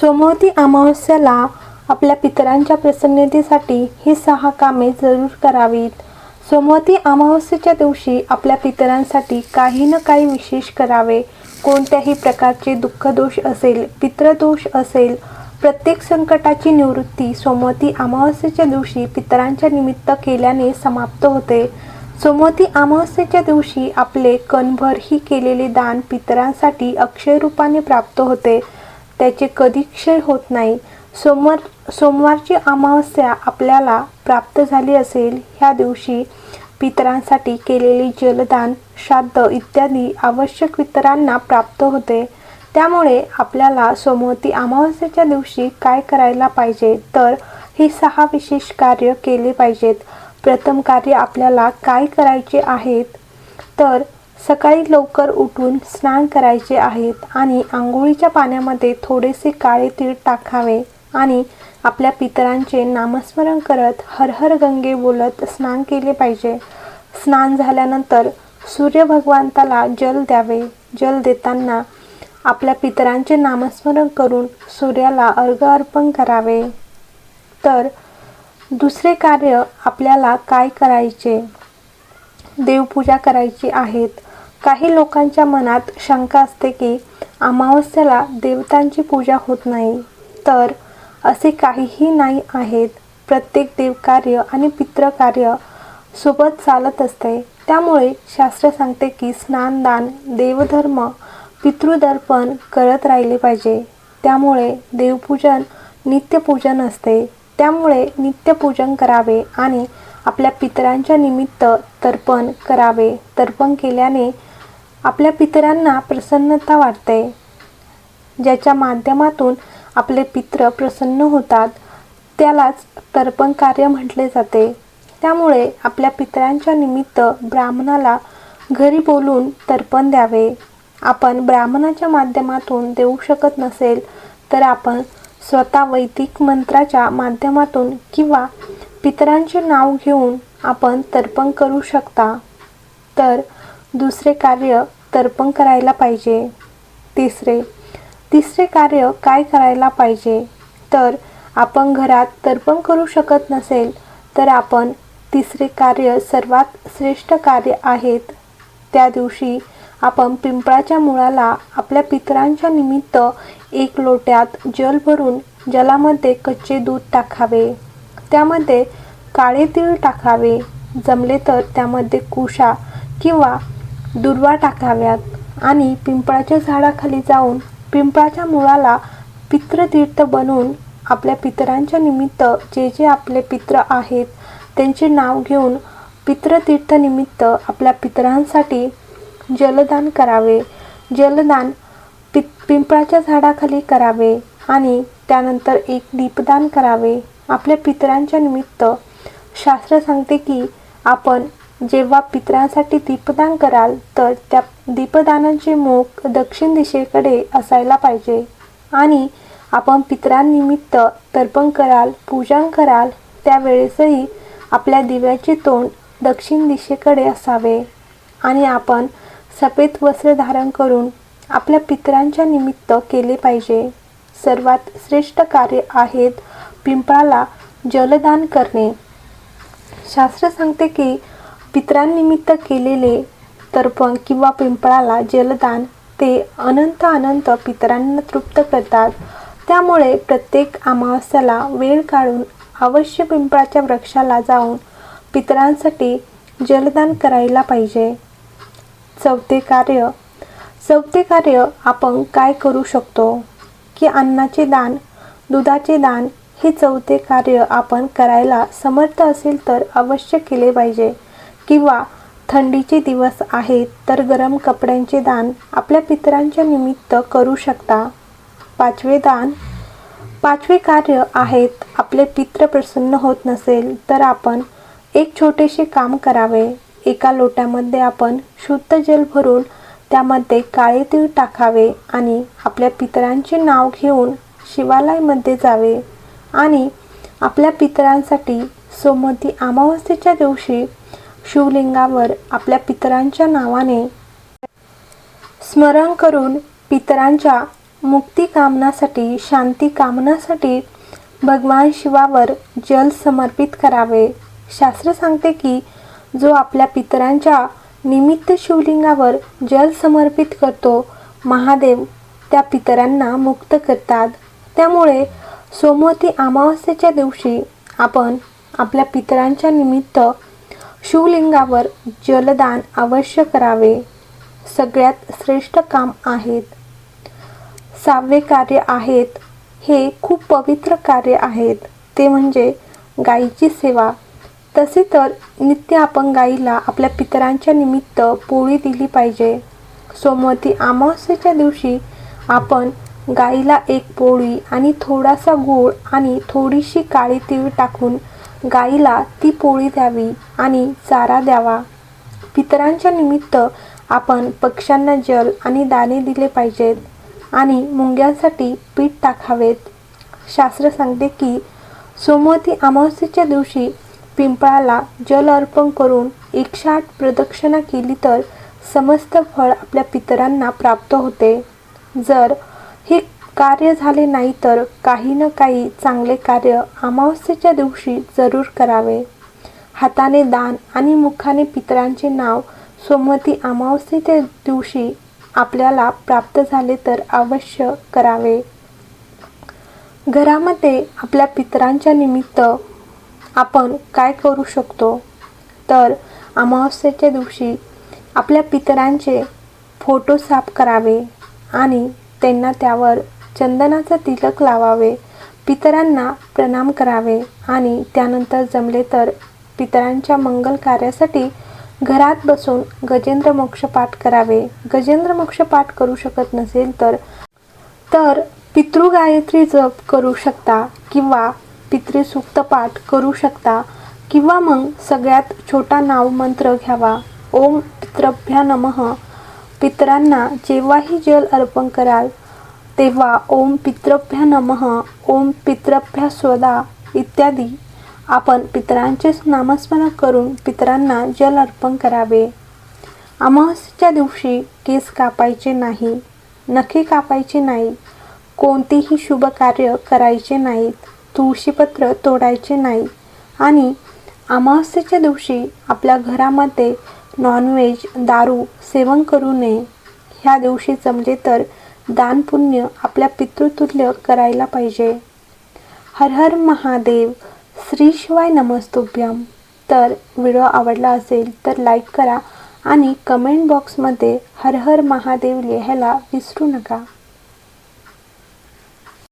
सोमवती अमावस्याला आपल्या पितरांच्या प्रसन्नतेसाठी ही सहा कामे जरूर करावीत. सोमवती अमावस्येच्या दिवशी आपल्या पितरांसाठी काही ना काही विशेष करावे. कोणत्याही प्रकारचे दुःखदोष असेल पितृदोष असेल प्रत्येक संकटाची निवृत्ती सोमवती अमावस्येच्या दिवशी पितरांच्या निमित्त केल्याने समाप्त होते. सोमवती अमावस्येच्या दिवशी आपले कणभर ही केलेले दान पितरांसाठी अक्षय रूपाने प्राप्त होते. त्याचे कधी क्षय होत नाही. सोमवार सोमवारची अमावस्या आपल्याला प्राप्त झाली असेल. ह्या दिवशी पितरांसाठी केलेले जलदान श्राद्ध इत्यादी आवश्यक पितरांना प्राप्त होते. त्यामुळे आपल्याला सोमवती अमावस्येच्या दिवशी काय करायला पाहिजे? तर ही सहा विशेष कार्य केले पाहिजेत. प्रथम कार्य आपल्याला काय करायचे आहेत? तर सकाळी लवकर उठून स्नान करायचे आहेत आणि आंघोळीच्या पाण्यामध्ये थोडेसे काळे तीळ टाकावे आणि आपल्या पितरांचे नामस्मरण करत हर हर गंगे बोलत स्नान केले पाहिजे. स्नान झाल्यानंतर सूर्य भगवंताला जल द्यावे. जल देताना आपल्या पितरांचे नामस्मरण करून सूर्याला अर्घ अर्पण करावे. तर दुसरे कार्य आपल्याला काय करायचे? देवपूजा करायची आहेत. काही लोकांच्या मनात शंका असते की अमावस्याला देवतांची पूजा होत नाही. तर असे काहीही नाही आहेत. प्रत्येक देवकार्य आणि पितृकार्य सोबत चालत असते. त्यामुळे शास्त्र सांगते की स्नानदान देवधर्म पितृदर्पण करत राहिले पाहिजे. त्यामुळे देवपूजन नित्यपूजन असते. त्यामुळे नित्यपूजन करावे आणि आपल्या पितरांच्या निमित्त तर्पण करावे. तर्पण केल्याने आपल्या पितरांना प्रसन्नता वाटते. ज्याच्या माध्यमातून आपले पित्र प्रसन्न होतात त्यालाच तर्पण कार्य म्हटले जाते. त्यामुळे आपल्या पितरांच्या निमित्त ब्राह्मणाला घरी बोलून तर्पण द्यावे. आपण ब्राह्मणाच्या माध्यमातून देऊ शकत नसेल तर आपण स्वतः वैदिक मंत्राच्या माध्यमातून किंवा पितरांचे नाव घेऊन आपण तर्पण करू शकता. तर दुसरे कार्य तर्पण करायला पाहिजे. तिसरे तिसरे कार्य काय करायला पाहिजे? तर आपण घरात तर्पण करू शकत नसेल तर आपण तिसरे कार्य सर्वात श्रेष्ठ कार्य आहेत. त्या दिवशी आपण पिंपळाच्या मुळाला आपल्या पितरांच्या निमित्त एक लोट्यात जल भरून जलामध्ये कच्चे दूध टाकावे. त्यामध्ये काळे तीळ टाकावे. जमले तर त्यामध्ये कुशा किंवा दुर्वा टाकाव्यात आणि पिंपळाच्या झाडाखाली जाऊन पिंपळाच्या मुळाला पितृतीर्थ बनवून आपल्या पितरांच्या निमित्त जे जे आपले पित्र आहेत त्यांचे नाव घेऊन पितृतीर्थनिमित्त आपल्या पितरांसाठी जलदान करावे. जलदान पि पिंपळाच्या झाडाखाली करावे आणि त्यानंतर एक दीपदान करावे. आपल्या पितरांच्या निमित्त शास्त्र सांगते की आपण जेव्हा पितरांसाठी दीपदान कराल तर त्या दीपदानाचे मुख दक्षिण दिशेकडे असायला पाहिजे. आणि आपण पितरांनिमित्त तर्पण कराल पूजन कराल त्यावेळेसही आपल्या दिव्याचे तोंड दक्षिण दिशेकडे असावे. आणि आपण सफेद वस्त्र धारण करून आपल्या पितरांच्या निमित्त केले पाहिजे. सर्वात श्रेष्ठ कार्य आहेत पिंपळाला जलदान करणे. शास्त्र सांगते की पितरांनिमित्त केलेले तर्पण किंवा पिंपळाला जलदान ते अनंत अनंत पितरांना तृप्त करतात. त्यामुळे प्रत्येक अमावस्याला वेळ काढून अवश्य पिंपळाच्या वृक्षाला जाऊन पितरांसाठी जलदान करायला पाहिजे. चौथे कार्य. चौथे कार्य आपण काय करू शकतो? की अन्नाचे दान दुधाचे दान हे चौथे कार्य आपण करायला समर्थ असेल तर अवश्य केले पाहिजे. किंवा थंडीचे दिवस आहेत तर गरम कपड्यांचे दान आपल्या पितरांच्या निमित्त करू शकता. पाचवे दान पाचवे कार्य आहेत आपले पित्र प्रसन्न होत नसेल तर आपण एक छोटेसे काम करावे. एका लोट्यामध्ये आपण शुद्ध जल भरून त्यामध्ये काळे तीळ टाकावे आणि आपल्या पितरांचे नाव घेऊन शिवालयामध्ये जावे आणि आपल्या पितरांसाठी सोमवती अमावस्येच्या दिवशी शिवलिंगावर आपल्या पितरांच्या नावाने स्मरण करून पितरांच्या मुक्ती कामनासाठी शांती कामनासाठी भगवान शिवावर जल समर्पित करावे. शास्त्र सांगते की जो आपल्या पितरांच्या निमित्त शिवलिंगावर जल समर्पित करतो महादेव त्या पितरांना मुक्त करतात. त्यामुळे सोमवती अमावस्येच्या दिवशी आपण आपल्या पितरांच्या निमित्त शिवलिंगावर जलदान अवश्य करावे. सगळ्यात श्रेष्ठ काम आहेत. सहावे कार्य आहेत. हे खूप पवित्र कार्य आहेत. ते म्हणजे गाईची सेवा. तसे तर नित्य आपण गाईला आपल्या पितरांच्या निमित्त पोळी दिली पाहिजे. सोमवती अमावस्येच्या दिवशी आपण गाईला एक पोळी आणि थोडासा गूळ आणि थोडीशी काळी तीळ टाकून गाईला ती पोळी द्यावी आणि चारा द्यावा. पितरांच्या निमित्त आपण पक्ष्यांना जल आणि दाणे दिले पाहिजेत आणि मुंग्यांसाठी पीठ टाकावेत. शास्त्र सांगते की सोमवती अमावस्येच्या दिवशी पिंपळाला जल अर्पण करून एकशे आठ प्रदक्षिणा केली तर समस्त फळ आपल्या पितरांना प्राप्त होते. जर हे कार्य झाले नाही तर काही ना काही चांगले कार्य अमावस्येच्या दिवशी जरूर करावे. हाताने दान आणि मुखाने पितरांचे नाव सोमवती अमावस्येच्या दिवशी आपल्याला प्राप्त झाले तर अवश्य करावे. घरामध्ये आपल्या पितरांच्या निमित्त आपण काय करू शकतो? तर अमावस्येच्या दिवशी आपल्या पितरांचे फोटो साफ करावे आणि त्यांना त्यावर चंदनाचा तिलक लावावे पितरांना प्रणाम करावे आणि त्यानंतर जमले तर पितरांच्या मंगल कार्यासाठी घरात बसून गजेंद्र मोक्ष पाठ करावे. गजेंद्र मोक्ष पाठ करू शकत नसेल तर तर पितृगायत्री जप करू शकता किंवा पितृसूक्त पाठ करू शकता किंवा मग सगळ्यात छोटा नाव मंत्र घ्यावा. ओम पितृभ्या नमः. पितरांना जेव्हाही जल अर्पण कराल तेव्हा ओम पितृभ्या नमः ओम पितृभ्या स्वदा इत्यादी. आपण पितरांचे नामस्मरण करून पितरांना जल अर्पण करावे. अमावस्येच्या दिवशी केस कापायचे नाही नखे कापायचे नाही कोणतेही शुभ कार्य करायचे नाहीत तुळशीपत्र तोडायचे नाही. आणि अमावस्येच्या दिवशी आपल्या घरामध्ये नॉनव्हेज दारू सेवन करू नये. ह्या दिवशी जमले तर दानपुण्य आपल्या पितृतुल्य करायला पाहिजे. हर हर महादेव श्री शिवाय नमस्तुभ्यम. तर व्हिडिओ आवडला असेल तर लाईक करा आणि कमेंट बॉक्समध्ये हर हर महादेव लिहायला विसरू नका.